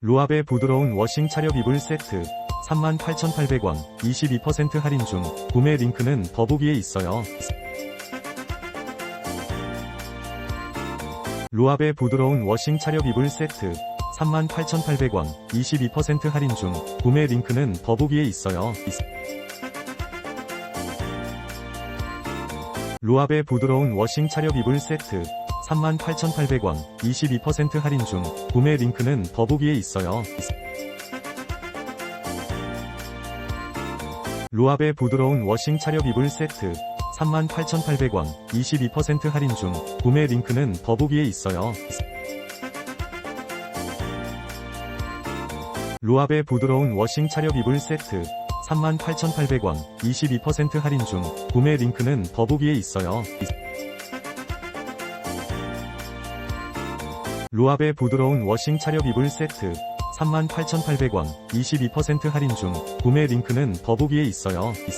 루압의 부드러운 워싱 차렵 이불 세트 38,800원 22% 할인 중 구매 링크는 더보기에 있어요. 루압의 부드러운 워싱 차렵 이불 세트 38,800원 22% 할인 중 구매 링크는 더보기에 있어요. 루압의 부드러운 워싱 차렵 이불 세트 38,800원 22% 할인 중 구매 링크는 더보기에 있어요. 루압의 부드러운 워싱 차렵 이불 세트 38,800원 22% 할인 중 구매 링크는 더보기에 있어요. 루압의 부드러운 워싱 차렵 이불 세트 38,800원 22% 할인 중 구매 링크는 더보기에 있어요. 루압의 부드러운 워싱 차렵 이불 세트 38,800원 22% 할인 중 구매 링크는 더보기에 있어요.